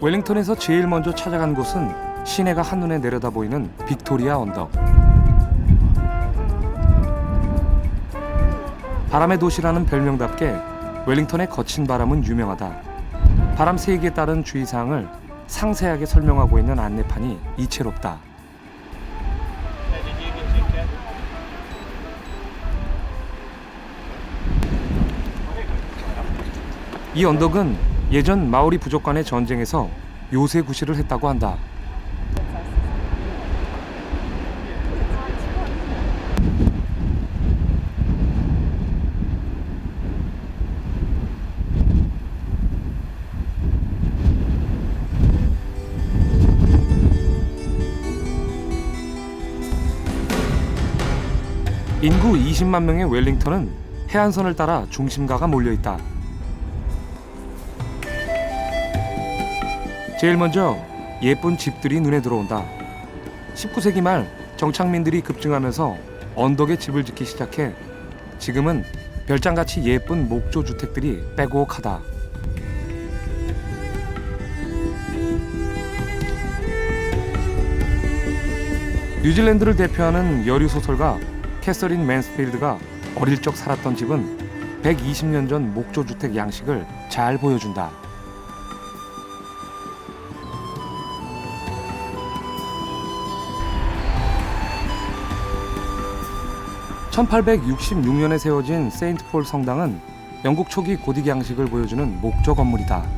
웰링턴에서 제일 먼저 찾아간 곳은 시내가 한눈에 내려다 보이는 빅토리아 언덕. 바람의 도시라는 별명답게 웰링턴의 거친 바람은 유명하다. 바람 세기에 따른 주의사항을 상세하게 설명하고 있는 안내판이 이채롭다. 이 언덕은 예전 마오리 부족 간의 전쟁에서 요새 구실을 했다고 한다. 인구 20만 명의 웰링턴은 해안선을 따라 중심가가 몰려 있다. 제일 먼저 예쁜 집들이 눈에 들어온다. 19세기 말 정착민들이 급증하면서 언덕에 집을 짓기 시작해 지금은 별장같이 예쁜 목조 주택들이 빼곡하다. 뉴질랜드를 대표하는 여류 소설가 캐서린 맨스필드가 어릴 적 살았던 집은 120년 전 목조 주택 양식을 잘 보여준다. (1866년에) 세워진 세인트 폴 성당은 영국 초기 고딕 양식을 보여주는 목조 건물이다.